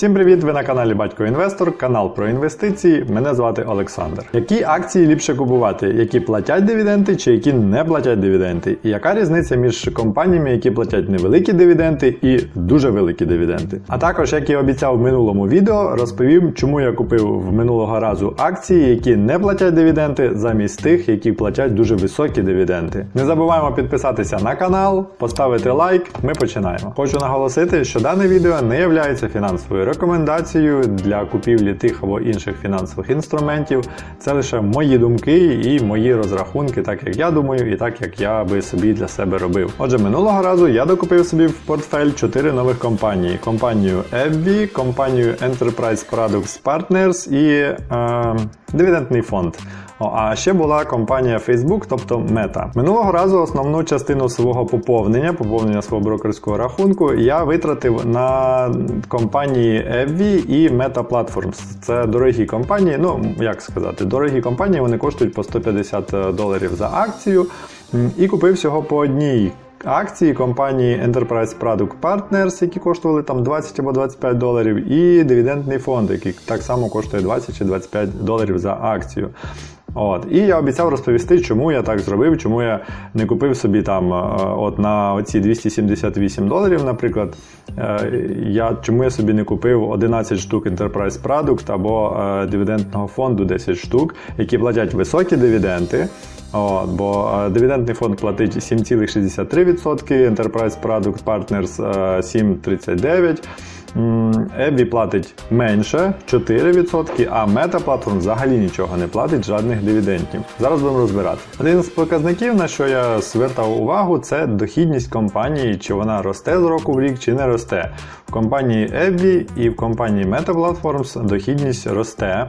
Всім привіт! Ви на каналі Батько Інвестор, канал про інвестиції. Мене звати Олександр. Які акції ліпше купувати, які платять дивіденди чи які не платять дивіденди? І яка різниця між компаніями, які платять невеликі дивіденди і дуже великі дивіденди? А також, як і обіцяв в минулому відео, розповім, чому я купив в минулого разу акції, які не платять дивіденди, замість тих, які платять дуже високі дивіденди. Не забуваємо підписатися на канал, поставити лайк. Ми починаємо. Хочу наголосити, що дане відео не є фінансовою рекомендацією для купівлі тих або інших фінансових інструментів. Це лише мої думки і мої розрахунки, так як я думаю, і так як я би собі для себе робив. Отже, минулого разу я докупив собі в портфель 4 нових компанії: компанію Ebby, компанію Enterprise Products Partners і е, дивідендний фонд. А ще була компанія Facebook, тобто Meta. Минулого разу основну частину свого поповнення, поповнення свого брокерського рахунку, я витратив на компанії Evvi і Meta Platforms. Це дорогі компанії. Ну як сказати, дорогі компанії вони коштують по 150 доларів за акцію. І купив всього по одній. Акції компанії Enterprise Product Partners, які коштували там 20 або 25 доларів, і дивідендний фонд, який так само коштує 20 чи 25 доларів за акцію. От. І я обіцяв розповісти, чому я так зробив, чому я не купив собі там е, от на оці 278 доларів, наприклад, е, я, чому я собі не купив 11 штук Enterprise Product або е, дивідендного фонду 10 штук, які платять високі дивіденди. От, бо е, дивідендний фонд платить 7,63%, Enterprise Product Partners е, 7,39%. Ебі платить менше 4%, а Meta Platform взагалі нічого не платить, жодних дивідендів. Зараз будемо розбирати. Один з показників, на що я звертав увагу, це дохідність компанії, чи вона росте з року в рік, чи не росте. В компанії Ebby і в компанії Meta Platforms дохідність росте.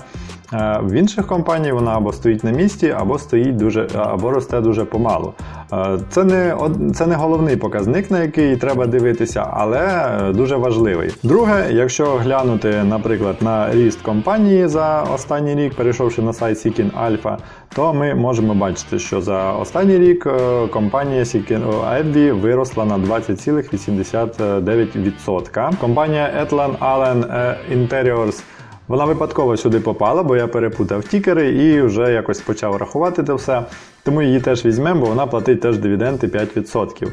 Е, В інших компаній вона або стоїть на місці, або стоїть дуже, або росте дуже помалу. Е, Це не, це не головний показник, на який треба дивитися, але дуже важливий. Друге, якщо глянути, наприклад, на ріст компанії за останній рік, перейшовши на сайт Seeking Alpha, то ми можемо бачити, що за останній рік е, компанія Seeking Ebby виросла на 20,89%. Компанія Etlan Allen е, Interiors вона випадково сюди попала, бо я перепутав тікери і вже якось почав рахувати це все. Тому її теж візьмемо, бо вона платить теж дивіденди 5%.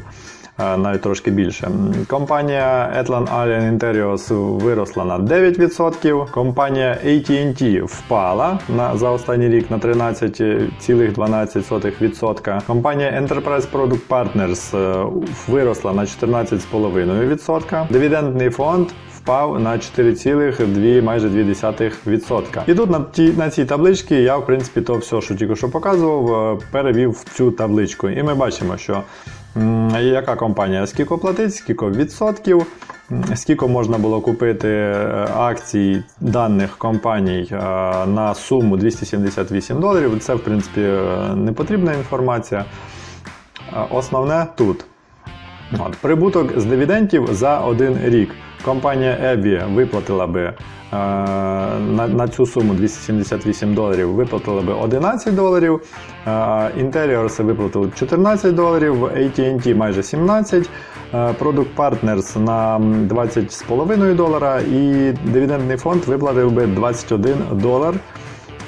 е, Навіть трошки більше. Компанія Atlan Alien Interiors виросла на 9%. Компанія AT&T впала на, за останній рік на 13,12%. Компанія Enterprise Product Partners е, виросла на 14,5%. Дивідендний фонд впав на 4,2 майже 2%. І тут на, ті, на цій табличці я, в принципі, то все, що тільки що показував, е, перевів в цю табличку. І ми бачимо, що м, яка компанія скільки платить, скільки відсотків, скільки можна було купити е, акцій даних компаній е, на суму 278 доларів. Це, в принципі, не потрібна інформація. Основне тут. От, прибуток з дивідендів за один рік. Компанія Ebby виплатила би е, на, на цю суму 278 доларів, виплатила би 11 доларів. Е, Interiors виплатили б 14 доларів, AT&T майже 17, е, Product Partners на 20,5 долара. І дивідендний фонд виплатив би 21 долар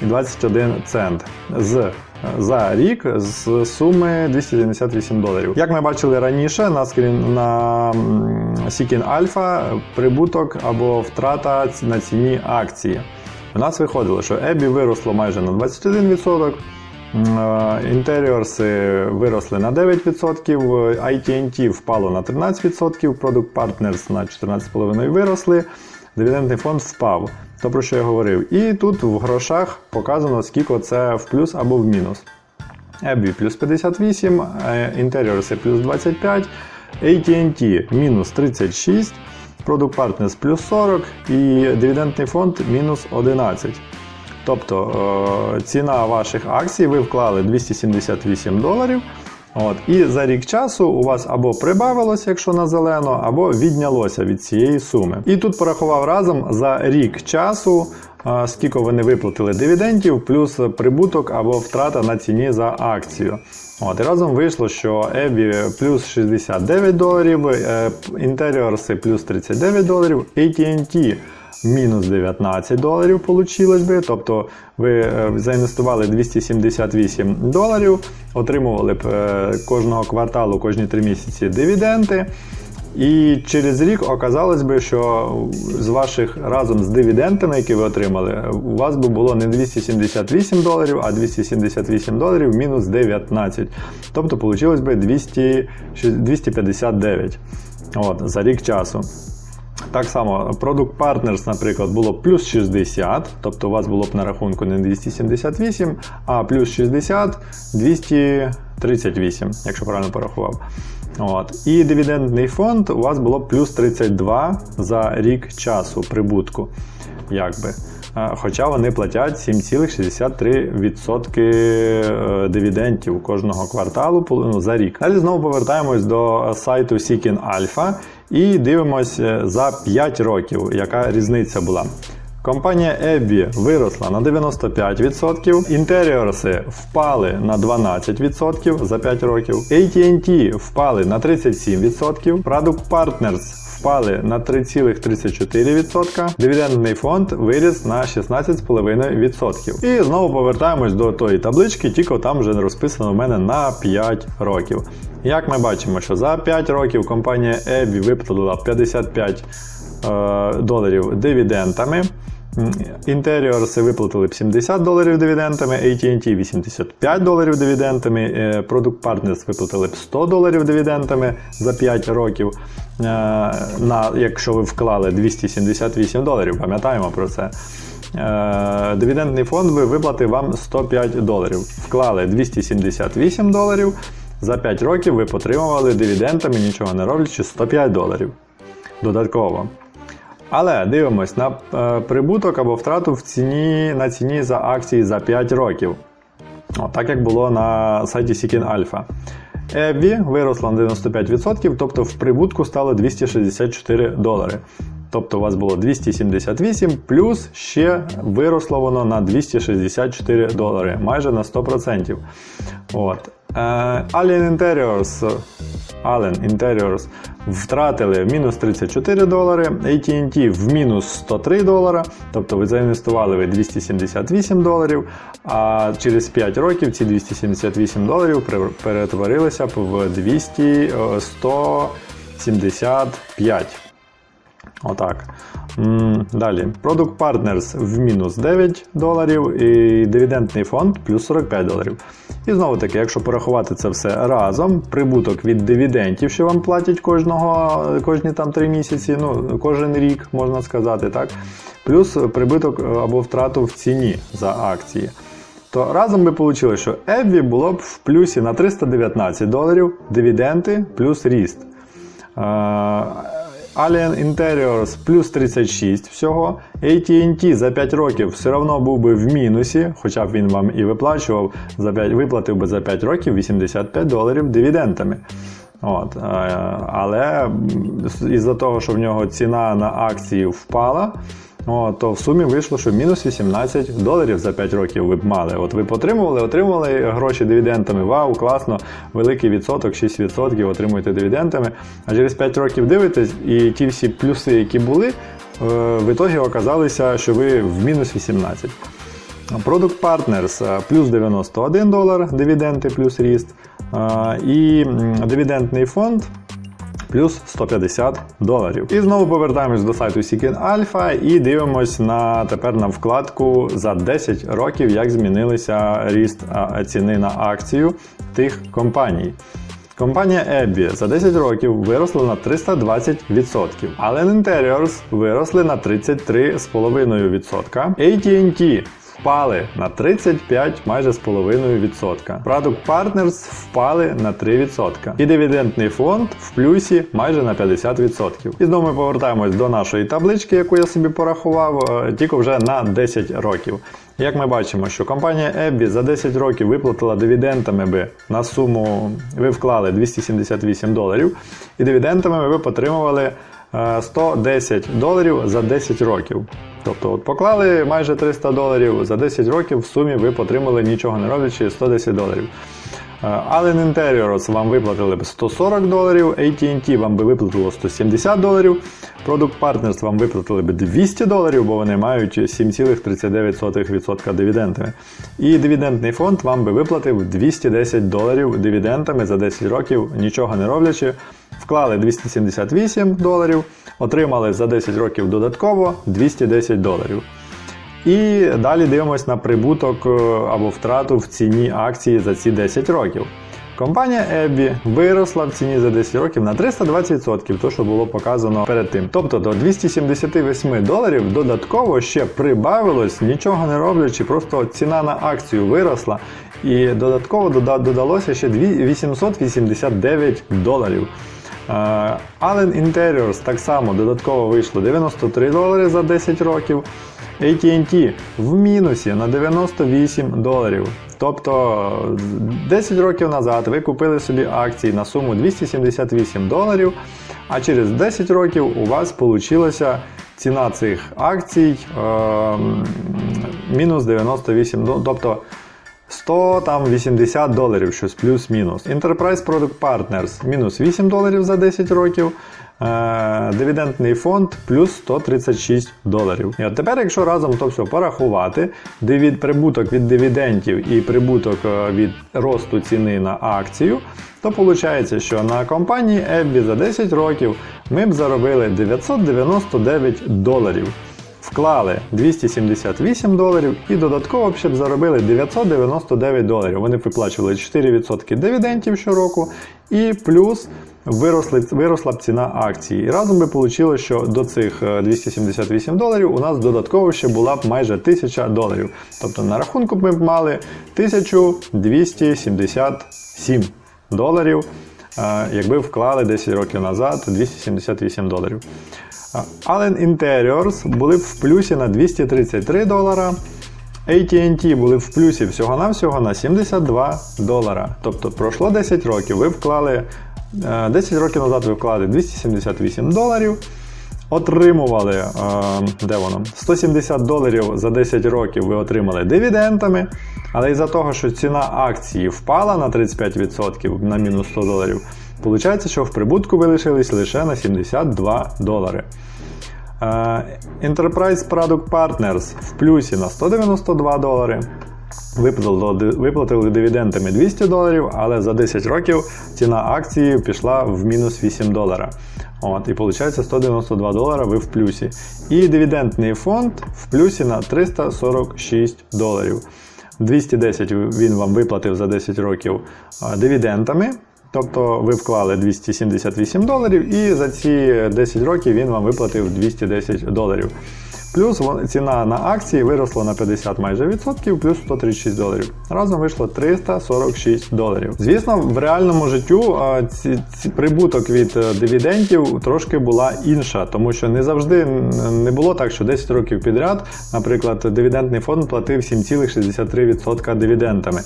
і 21 цент. З за рік з суми 278 доларів. Як ми бачили раніше, на скрін на Seeking Alpha прибуток або втрата на ціні акції. У нас виходило, що Ebby виросло майже на 21%. м, е, виросли на 9%, AT&T впало на 13%, Product Partners на 14,5% виросли, дивідендний фонд впав. То про що я говорив. І тут в грошах показано, скільки це в плюс або в мінус. Ebby плюс 58, е, Interiors плюс 25, AT&T мінус 36, Product Partners плюс 40 і дивідендний фонд мінус 11. Тобто е, ціна ваших акцій ви вклали 278 доларів. От, і за рік часу у вас або прибавилося, якщо на зелено, або віднялося від цієї суми. І тут порахував разом за рік часу, е, скільки вони виплатили дивідендів, плюс прибуток або втрата на ціні за акцію. От, і разом вийшло, що Ebby плюс 69 доларів, е, Interiors плюс 39 доларів, AT&T мінус 19 доларів получилось би. Тобто ви е, заінвестували 278 доларів, отримували б е, кожного кварталу, кожні 3 місяці дивіденди. І через рік оказалось би, що з ваших разом з дивідендами, які ви отримали, у вас би було не 278 доларів, а 278 доларів мінус 19. Тобто получилось би 200, 259 от, за рік часу. Так само, Product Partners, наприклад, було плюс 60, тобто у вас було б на рахунку не 278, а плюс 60 238, якщо правильно порахував. От. І дивідендний фонд у вас було б плюс 32 за рік часу прибутку. Якби. Е, Хоча вони платять 7,63% е, дивідендів кожного кварталу ну, за рік. Далі знову повертаємось до сайту Seeking Alpha і дивимося за 5 років, яка різниця була. Компанія Ebby виросла на 95%, інтеріорси впали на 12% за 5 років, AT&T впали на 37%, Product Partners впали на 3,34%, дивідендний фонд виріс на 16,5%. І знову повертаємось до тої таблички, тільки там вже розписано в мене на 5 років. Як ми бачимо, що за 5 років компанія EBI виплатила 55 е, доларів дивідендами. Інтеріорси виплатили б 70 доларів дивідендами, AT&T 85 доларів дивідендами, е, Product Partners виплатили б 100 доларів дивідендами за 5 років. Е, На, якщо ви вклали 278 доларів, пам'ятаємо про це. Е, Дивідендний фонд би виплатив вам 105 доларів. Вклали 278 доларів. За 5 років ви потримували дивідендами, нічого не роблячи, 105 доларів. Додатково. Але дивимось на е, прибуток або втрату в ціні, на ціні за акції за 5 років. О, так як було на сайті Seeking Alpha. EBI виросла на 95%, тобто в прибутку стало 264 долари. Тобто у вас було 278, плюс ще виросло воно на 264 долари, майже на 100%. От. Е, Alien Interiors, Allen Interiors втратили мінус 34 долари, AT&T в мінус 103 долара, тобто ви заінвестували ви 278 доларів, а через 5 років ці 278 доларів перетворилися в 200, е, 175. Отак. Далі. Product Partners в мінус 9 доларів і дивідендний фонд плюс 45 доларів. І знову таки, якщо порахувати це все разом, прибуток від дивідендів, що вам платять кожного, кожні там 3 місяці, ну, кожен рік, можна сказати, так? Плюс прибуток е, або втрату в ціні за акції. То разом би вийшло, що Ebby було б в плюсі на 319 доларів, дивіденти плюс ріст. Alien Interiors плюс 36 всього. AT&T за 5 років все одно був би в мінусі, хоча б він вам і виплачував, за 5, виплатив би за 5 років 85 доларів дивідендами. От, е, але із-за того, що в нього ціна на акції впала, о, то в сумі вийшло, що мінус 18 доларів за 5 років ви б мали. От ви потримували, отримували гроші дивідендами. Вау, класно, великий відсоток, 6% отримуєте дивідендами. А через 5 років дивитесь, і ті всі плюси, які були, е, в ітогі оказалися, що ви в мінус 18. Product Partners е, плюс 91 долар, дивіденди плюс ріст. Е, І м, дивідендний фонд плюс 150 доларів. І знову повертаємось до сайту Seeking Alpha і дивимось на тепер на вкладку за 10 років, як змінилися ріст ціни на акцію тих компаній. Компанія Ebby за 10 років виросла на 320%, Allen Interiors виросли на 33,5%, AT&T впали на 35 майже з половиною відсотка. Product Partners впали на 3%. І дивідендний фонд в плюсі майже на 50%. І знову ми повертаємось до нашої таблички, яку я собі порахував, е, тільки вже на 10 років. Як ми бачимо, що компанія Ebby за 10 років виплатила дивідендами би на суму, ви вклали 278 доларів, і дивідендами ви отримували е, 110 доларів за 10 років. Тобто от поклали майже 300 доларів, за 10 років в сумі ви отримали нічого не роблячи 110 доларів. Е, Allen Interiors вам виплатили б 140 доларів, AT&T вам би виплатило 170 доларів, Product Partners вам виплатили б 200 доларів, бо вони мають 7,39% дивідендами. І дивідендний фонд вам би виплатив 210 доларів дивідендами за 10 років, нічого не роблячи. Вклали 278 доларів, отримали за 10 років додатково 210 доларів. І далі дивимось на прибуток е, або втрату в ціні акції за ці 10 років. Компанія Ebbі виросла в ціні за 10 років на 320%, то що було показано перед тим. Тобто до 278 доларів додатково ще прибавилось, нічого не роблячи, просто ціна на акцію виросла. І додатково додалося ще 889 доларів. Е, Allen Interiors так само додатково вийшло 93 долари за 10 років. AT&T в мінусі на 98 доларів. Тобто 10 років назад ви купили собі акції на суму 278 доларів, а через 10 років у вас вийшла ціна цих акцій е, мінус 98 до- Тобто 100 там 80 доларів, щось плюс-мінус. Enterprise Product Partners мінус 8 доларів за 10 років. Е, Дивідендний фонд плюс 136 доларів. І от тепер, якщо разом то все порахувати, дивід, прибуток від дивідендів і прибуток е, від росту ціни на акцію, то виходить, що на компанії Ebbі за 10 років ми б заробили 999 доларів вклали 278 доларів і додатково ще б заробили 999 доларів. Вони виплачували 4% дивідендів щороку, і плюс виросли, виросла б ціна акції. І разом би вийшло, що до цих е, 278 доларів у нас додатково ще була б майже 1000 доларів. Тобто на рахунку ми б мали 1277 доларів. е, Якби вклали 10 років назад 278 доларів. Allen Interiors були б в плюсі на 233 долара. AT&T були в плюсі всього-навсього на 72 долара. Тобто пройшло 10 років, ви вклали е, 10 років назад ви вклали 278 доларів. Отримували е, де воно? 170 доларів за 10 років ви отримали дивідендами. Але із-за того, що ціна акції впала на 35% на мінус 100 доларів, виходить, що в прибутку ви лишились лише на 72 долари. Е, Enterprise Product Partners в плюсі на 192 долари. Виплатили, дивідендами 200 доларів, але за 10 років ціна акції пішла в мінус 8 долара. От, і виходить 192 долара ви в плюсі. І дивідендний фонд в плюсі на 346 доларів. 210 він вам виплатив за 10 років дивідентами. Тобто ви вклали 278 доларів, і за ці 10 років він вам виплатив 210 доларів. Плюс ціна на акції виросла на 50 майже відсотків, плюс 136 доларів. Разом вийшло 346 доларів. Звісно, в реальному життю ці, ці прибуток від е, дивідендів трошки була інша, тому що не завжди не було так, що 10 років підряд, наприклад, дивідендний фонд платив 7,63% дивідендами.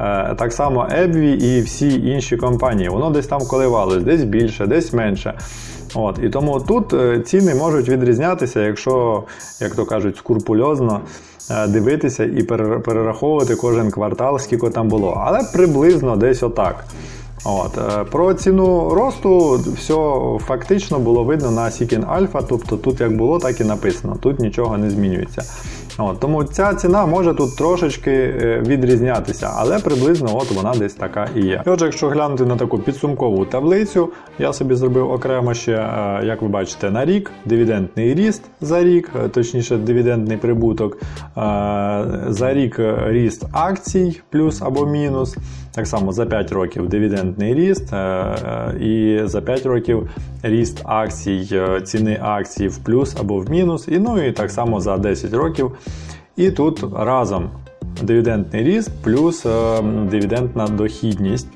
Е, Так само Ebbvy і всі інші компанії. Воно десь там коливалось, десь більше, десь менше. От, і тому тут е, ціни можуть відрізнятися, якщо, як то кажуть, скрупульозно е, дивитися і перер- перераховувати кожен квартал, скільки там було. Але приблизно десь отак. От, е, про ціну росту все фактично було видно на Seeking Alpha, тобто тут як було, так і написано. Тут нічого не змінюється. От, тому ця ціна може тут трошечки е, відрізнятися, але приблизно от вона десь така і є. І Отже, якщо глянути на таку підсумкову таблицю, я собі зробив окремо ще, е, як ви бачите, на рік дивідендний ріст за рік, е, точніше, дивідендний прибуток, за рік ріст акцій плюс або мінус. Так само за 5 років дивідендний ріст, е, е, і за 5 років ріст акцій, е, ціни акцій в плюс або в мінус, і ну і так само за 10 років. І тут разом дивідендний ріст плюс дивідендна дохідність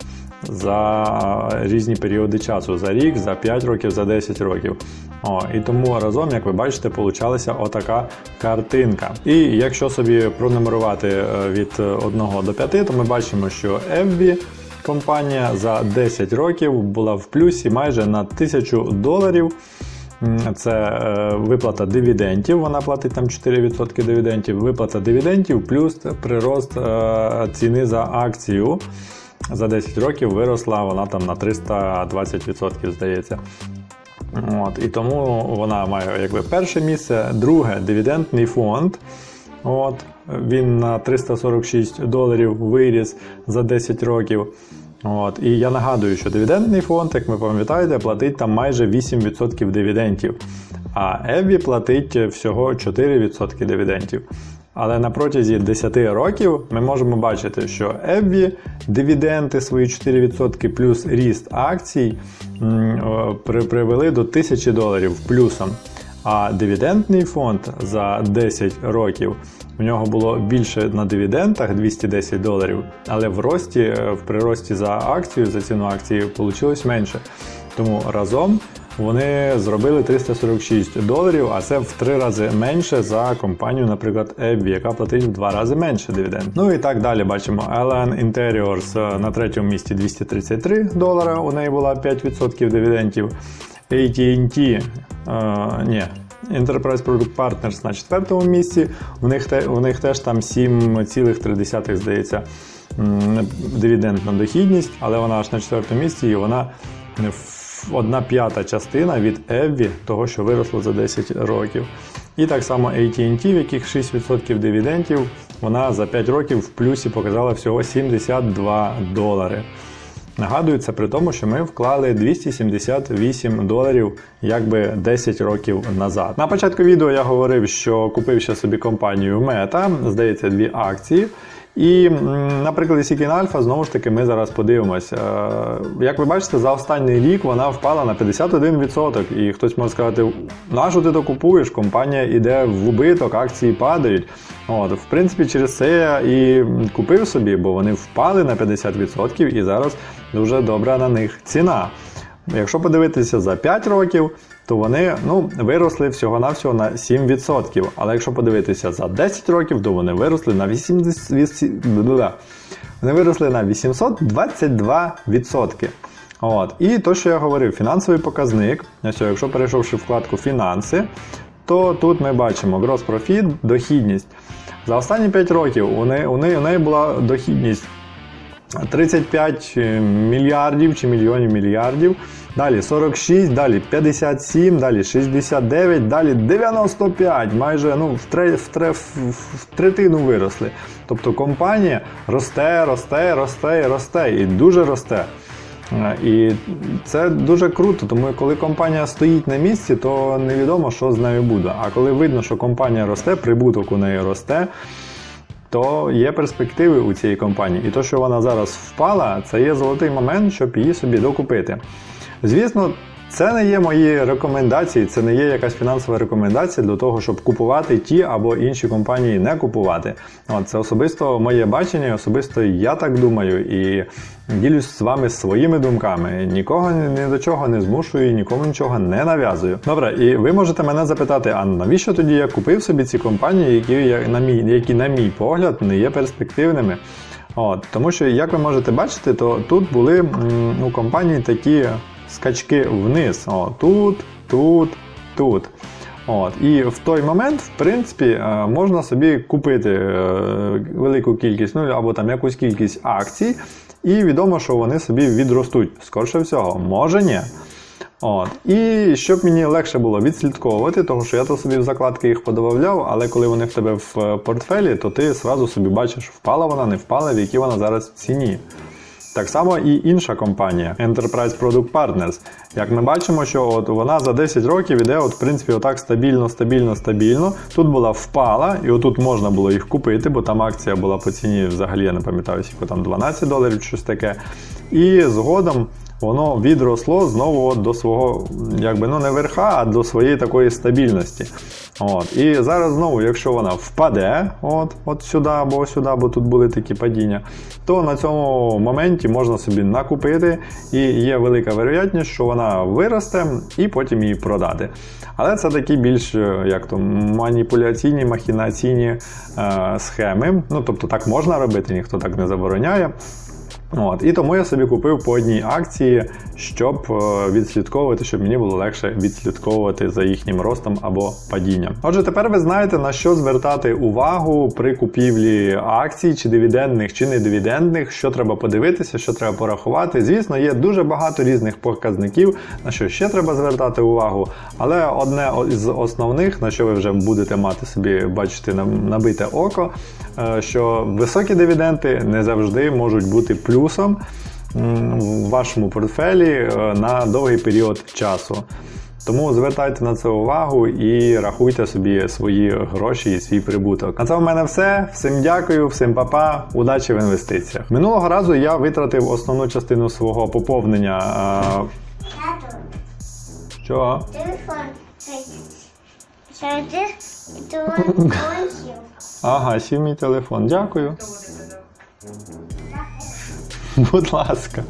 за різні періоди часу: за рік, за 5 років, за 10 років. О, і тому разом, як ви бачите, получалася отака картинка. І якщо собі пронумерувати е, від 1 до 5, то ми бачимо, що FB компанія за 10 років була в плюсі майже на 1000 доларів. Це е, виплата дивідендів, вона платить там 4% дивідендів, виплата дивідендів плюс прирост е, ціни за акцію. за 10 років виросла вона там на 320%, здається. От, і тому вона має якби перше місце. Друге дивідендний фонд. От, він на 346 доларів виріс за 10 років. От, і я нагадую, що дивідендний фонд, як ви пам'ятаєте, платить там майже 8% дивідендів. А Еві платить всього 4% дивідендів. Але на протязі 10 років ми можемо бачити, що Еві дивіденди свої 4% плюс ріст акцій привели до 1000 доларів плюсом. А дивідендний фонд за 10 років у нього було більше на дивідендах 210 доларів, але в рості, е, в прирості за акцію, за ціну акції, вийшло менше. Тому разом вони зробили 346 доларів, а це в три рази менше за компанію, наприклад, Ebby, яка платить в два рази менше дивіденд. Ну і так далі бачимо. Allen Interiors е, на третьому місці 233 долара. У неї була 5% дивідендів. AT&T, е, ні, Enterprise Product Partners на четвертому місці. У них, у них теж там 7,3, здається, дивідендна дохідність, але вона аж на четвертому місці і вона в- одна п'ята частина від Евві, того, що виросло за 10 років. І так само AT&T, в яких 6% дивідендів, вона за 5 років в плюсі показала всього 72 долари. Нагадую, це при тому, що ми вклали 278 доларів якби 10 років назад. На початку відео я говорив, що купив ще собі компанію Meta, здається, дві акції. І м, на прикладі Seeking Alpha, знову ж таки, ми зараз подивимося. Е, Як ви бачите, за останній рік вона впала на 51%. І хтось може сказати, нащо ти то купуєш? Компанія йде в убиток, акції падають. От, в принципі, через це я і купив собі, бо вони впали на 50% і зараз дуже добра на них ціна. Якщо подивитися за 5 років, то вони ну, виросли всього-навсього на 7%. Але якщо подивитися за 10 років, то вони виросли на 80... бля. Вони виросли на 822%. От. І то, що я говорив, фінансовий показник. Якщо перейшовши вкладку фінанси, то тут ми бачимо gross profit, дохідність. За останні 5 років у неї, у неї була дохідність 35 мільярдів чи мільйонів мільярдів. Далі 46, далі 57, далі 69, далі 95. Майже ну, в, тре, в, тре, в, третину виросли. Тобто компанія росте, росте, росте росте, і дуже росте. Е, І це дуже круто, тому коли компанія стоїть на місці, то невідомо, що з нею буде. А коли видно, що компанія росте, прибуток у неї росте, то є перспективи у цієї компанії. І то, що вона зараз впала, це є золотий момент, щоб її собі докупити. Звісно, це не є мої рекомендації, це не є якась фінансова рекомендація для того, щоб купувати ті або інші компанії не купувати. От, це особисто моє бачення, особисто я так думаю і ділюсь з вами своїми думками. Нікого ні до чого не змушую, нікому нічого не нав'язую. Добре, і ви можете мене запитати, а навіщо тоді я купив собі ці компанії, які, на мій, які, на мій погляд, не є перспективними? От, тому що, як ви можете бачити, то тут були у компанії такі скачки вниз. О, тут, тут, тут. От. І в той момент, в принципі, е, можна собі купити е, велику кількість, ну або там якусь кількість акцій, і відомо, що вони собі відростуть. Скорше всього, може ні. От. І щоб мені легше було відслідковувати, тому що я то собі в закладки їх подобавляв, але коли вони в тебе в е, портфелі, то ти зразу собі бачиш, впала вона, не впала, в якій вона зараз в ціні. Так само і інша компанія Enterprise Product Partners. Як ми бачимо, що от вона за 10 років іде, от, в принципі, отак стабільно, стабільно, стабільно. Тут була впала, і отут можна було їх купити, бо там акція була по ціні, взагалі я не пам'ятаю, скільки там 12 доларів, щось таке. І згодом воно відросло знову до свого, якби ну не верха, а до своєї такої стабільності. От. І зараз знову, якщо вона впаде, от, от сюди або сюди, бо тут були такі падіння, то на цьому моменті можна собі накупити, і є велика вероятність, що вона виросте і потім її продати. Але це такі більш е, як то маніпуляційні, махінаційні е, схеми. Ну тобто так можна робити, ніхто так не забороняє. От, і тому я собі купив по одній акції, щоб е, відслідковувати, щоб мені було легше відслідковувати за їхнім ростом або падінням. Отже, тепер ви знаєте на що звертати увагу при купівлі акцій, чи дивідендних, чи не дивідендних, що треба подивитися, що треба порахувати. Звісно, є дуже багато різних показників, на що ще треба звертати увагу. Але одне з основних, на що ви вже будете мати собі бачити набите око, е, що високі дивіденди не завжди можуть бути плюсом в вашому портфелі е, на довгий період часу. Тому звертайте на це увагу і рахуйте собі свої гроші і свій прибуток. А це в мене все. Всім дякую, всім па-па, удачі в інвестиціях. Минулого разу я витратив основну частину свого поповнення. е, Тато, Що? телефон. Ага, сів мій телефон. Дякую. Woodlaska.